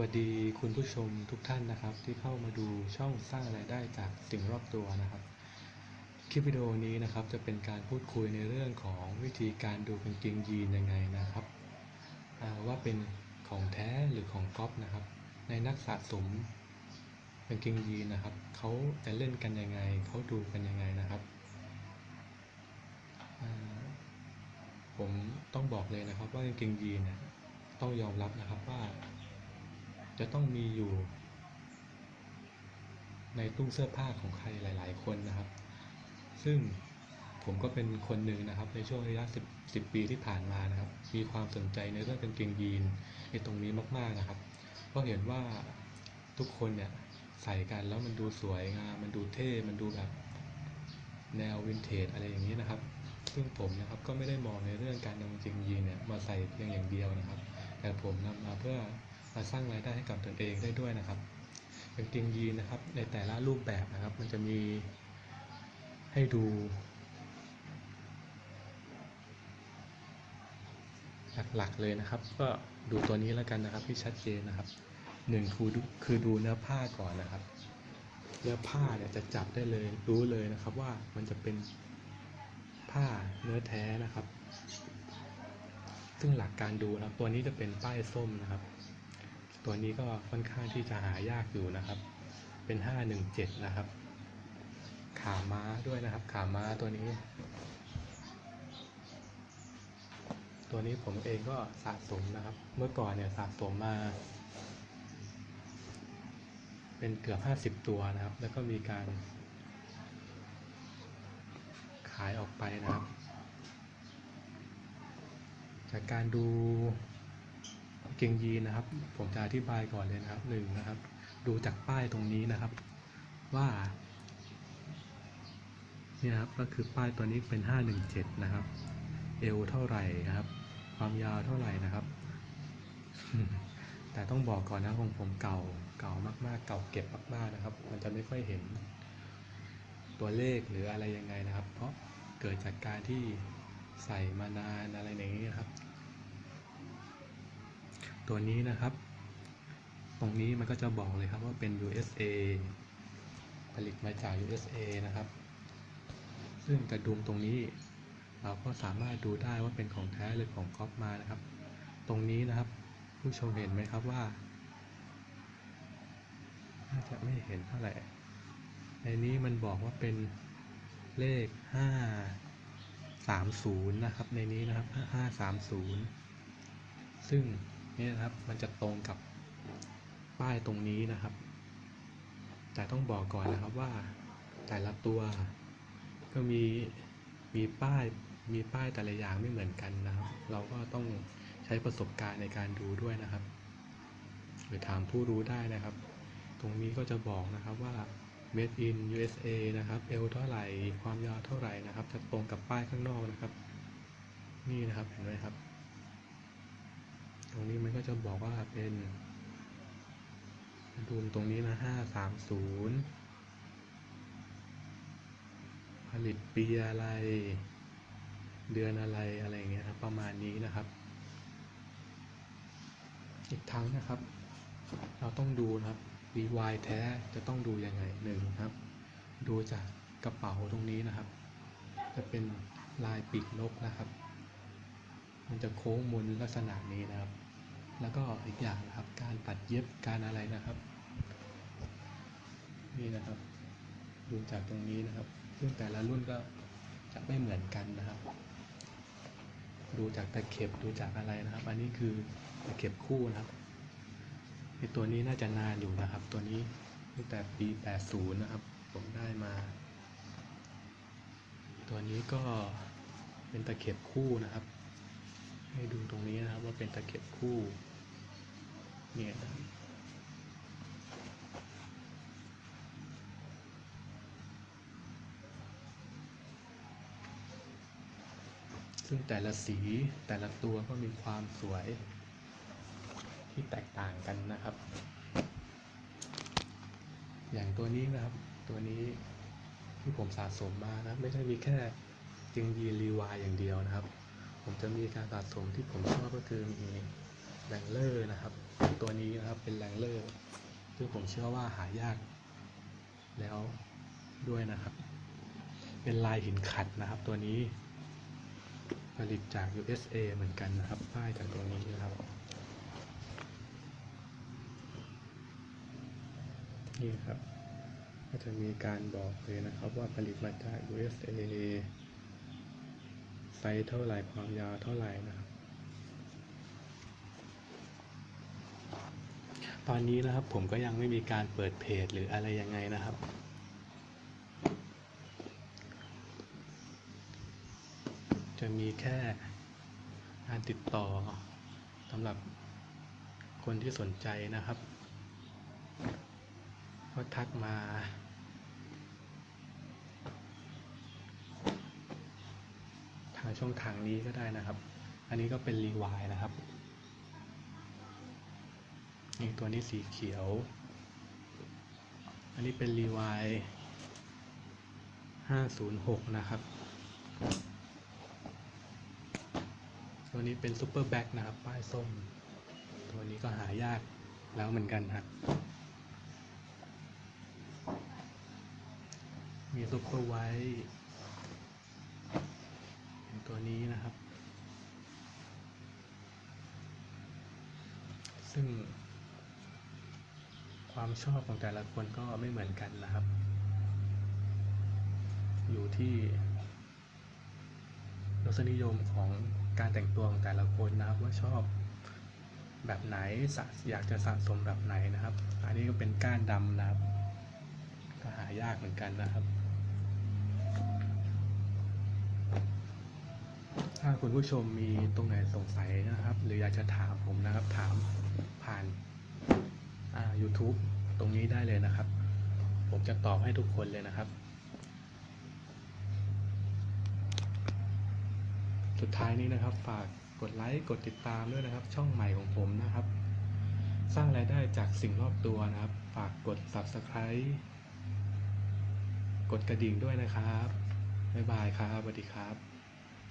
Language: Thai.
วัสดีคุณผู้ชมทุกท่านนะครับ ที่เข้ามาดูช่องสร้างรายได้จากสิ่งรอบตัวนะครับ คลิปวิดีโอนี้นะครับจะเป็นการพูดคุยในเรื่องของวิธีการดูกางเกงยีนยังไงนะครับว่าเป็นของแท้หรือของก๊อปนะครับ ในนักสะสมกางเกงยีนนะครับเขาจะเล่นกันยังไงเขาดูกันยังไงนะครับผมต้องบอกเลยนะครับว่ากางเกงยีนเนี่ยต้องยอมรับนะครับว่า จะต้องมีอยู่ ในตู้เสื้อผ้าของใครหลาย ๆ คนนะครับ ซึ่งผมก็เป็นคนหนึ่งนะครับ ในช่วงระยะ 10 10 ปีที่ผ่านมานะครับ มีความสนใจในเรื่องกางเกงยีนในตรงนี้มาก ๆ นะครับเพราะเห็นว่าทุกคนเนี่ยใส่กันแล้วมันดูสวยงาม มันดูเท่ มันดูแบบแนววินเทจอะไรอย่างนี้นะครับ ซึ่งผมนะครับก็ไม่ได้มองในเรื่องการนำกางเกงยีนเนี่ยมาใส่เพียงอย่างเดียวนะครับ แต่ผมนำมาเพื่อ มาสร้างรายได้ให้กับตนเองได้ด้วยนะครับกางเกงยีนนะครับ ในแต่ละรูปแบบนะครับ มันจะมีให้ดูหลักๆเลยนะครับ ก็ดูตัวนี้แล้วกันนะครับที่ชัดเจนนะครับหนึ่งคือดูคือดูเนื้อผ้าก่อนนะครับ เนื้อผ้าเนี่ยจะจับได้เลยรู้เลยนะครับว่ามันจะเป็นผ้าเนื้อแท้นะครับ ซึ่งหลักการดูนะครับตัวนี้จะเป็นป้ายส้มนะครับ ตัวนี้ก็ค่อนข้างที่จะหายากอยู่นะครับ เป็น 517 นะครับ ขาม้าด้วยนะครับ ขาม้าตัวนี้ ตัวนี้ผมเองก็สะสมนะครับ เมื่อก่อนเนี่ยสะสมมา เป็นเกือบ 50 ตัวนะครับ แล้วก็มีการ ขายออกไปนะครับ จากการดู เกงยีนะครับ ผมจะอธิบายก่อนเลยนะครับหนึ่งนะครับ ดูจากป้ายตรงนี้นะครับ ว่านี่นะครับก็คือป้ายตัวนี้เป็น 517 นะครับ เอวเท่าไหร่นะครับ ความยาวเท่าไหร่นะครับ แต่ต้องบอกก่อนนะของผมเก่าเก่ามากๆ เก่าเก็บมากๆนะครับ มันจะไม่ค่อยเห็นตัวเลขหรืออะไรยังไงนะครับ เพราะเกิดจากการที่ใส่มานานอะไรอย่างนี้นครับ ตัวนี้นะครับ ตรงนี้มันก็จะบอกเลยครับว่าเป็น USA ผลิตมาจาก USA นะครับ ซึ่งกระดุมตรงนี้ เราก็สามารถดูได้ว่าเป็นของแท้หรือของก๊อปมานะครับ ตรงนี้นะครับ ผู้ชมเห็นไหมครับว่าน่าจะไม่เห็นเท่าไหร่ในนี้มันบอกว่าเป็นเลข 530 นะครับ ในนี้นะครับ 530 ซึ่ง นี่นะครับ มันจะตรงกับป้ายตรงนี้นะครับ แต่ต้องบอกก่อนนะครับว่าแต่ละตัวก็มีมีป้ายมีป้ายแต่ละอย่างไม่เหมือนกันนะครับ เราก็ต้องใช้ประสบการณ์ในการดูด้วยนะครับ หรือถามผู้รู้ได้นะครับ ตรงนี้ก็จะบอกนะครับว่า made in USA นะครับเอลเท่าไหร่ ความยาวเท่าไหร่นะครับ จะตรงกับป้ายข้างนอกนะครับ นี่นะครับ เห็นไหมครับ ตรงนี้มันก็จะบอกว่าเป็นดูตรงนี้นะห้าสามศูนย์ผลิตปีอะไร เดือนอะไรอะไรเงี้ยครับประมาณนี้นะครับ อีกทั้งนะครับ เราต้องดูนะครับ DY แท้จะต้องดูยังไงหนึ่งครับ ดูจากกระเป๋าตรงนี้นะครับ จะเป็นลายปีกนกนะครับ มันจะโค้งมนลักษณะนี้นะครับ แล้วก็อีกอย่างนะครับการตัดเย็บการอะไรนะครับ นี่นะครับ ดูจากตรงนี้นะครับ ซึ่งแต่ละรุ่นก็จะไม่เหมือนกันนะครับ ดูจากตะเข็บดูจากอะไรนะครับ อันนี้คือตะเข็บคู่นะครับไอตัวนี้น่าจะนานอยู่นะครับ ตัวนี้ตั้งแต่ปี 80 นะครับ ผมได้มา ตัวนี้ก็เป็นตะเข็บคู่นะครับ ให้ดูตรงนี้นะครับว่าเป็นตะเข็บคู่ เนี่ยซึ่งแต่ละสีแต่ละตัวก็มีความสวยที่แตกต่างกันนะครับ อย่างตัวนี้นะครับ ตัวนี้ที่ผมสะสมมานะไม่ใช่มีแค่จึงยีรีวายอย่างเดียวนะครับ ผมจะมีการสะสมที่ผมชอบก็คือมี แรงเลอร์นะครับ ตัวนี้นะครับเป็นแรงเลอร์ซึ่งผมเชื่อว่าหายากแล้วด้วยนะครับ เป็นลายหินขัดนะครับ ตัวนี้ ผลิตจาก USA เหมือนกันนะครับป้ายจากตรงนี้นะครับนี่ครับ ก็จะมีการบอกเลยนะครับ ว่าผลิตมาจาก USA ไซส์เท่าไหร่ความยาวเท่าไหร่นะครับ ตอนนี้นะครับผมก็ยังไม่มีการเปิดเพจหรืออะไรยังไงนะครับ จะมีแค่การติดต่อสำหรับคนที่สนใจนะครับ ก็ทักมาทางช่องทางนี้ก็ได้นะครับ อันนี้ก็เป็นรีวายนะครับีตัวนี้สีเขียว อันนี้เป็นรีวาย506 นะครับ ตัวนี้เป็นซูเปอร์แบ็กนะครับ ป้ายส้ม ตัวนี้ก็หายากแล้วเหมือนกันครับ มีซูเปอร์ไวท์ตัวนี้นะครับ ซึ่ง ความชอบของแต่ละคนก็ไม่เหมือนกันนะครับ อยู่ที่รสนิยมของการแต่งตัวของแต่ละคนนะครับว่าชอบแบบไหนอยากจะสะสมแบบไหนนะครับ อันนี้ก็เป็นก้านดำนะครับ ก็หายากเหมือนกันนะครับ ถ้าคุณผู้ชมมีตรงไหนสงสัยนะครับ หรืออยากจะถามผมนะครับถามผ่าน YouTube ตรงนี้ได้เลยนะครับ ผมจะตอบให้ทุกคนเลยนะครับ สุดท้ายนี้นะครับฝากกดไลค์กดติดตามด้วยนะครับ ช่องใหม่ของผมนะครับ สร้างรายได้จากสิ่งรอบตัวนะครับ ฝากกด Subscribe กดกระดิ่งด้วยนะครับ บ๊ายบายครับสวัสดีครับ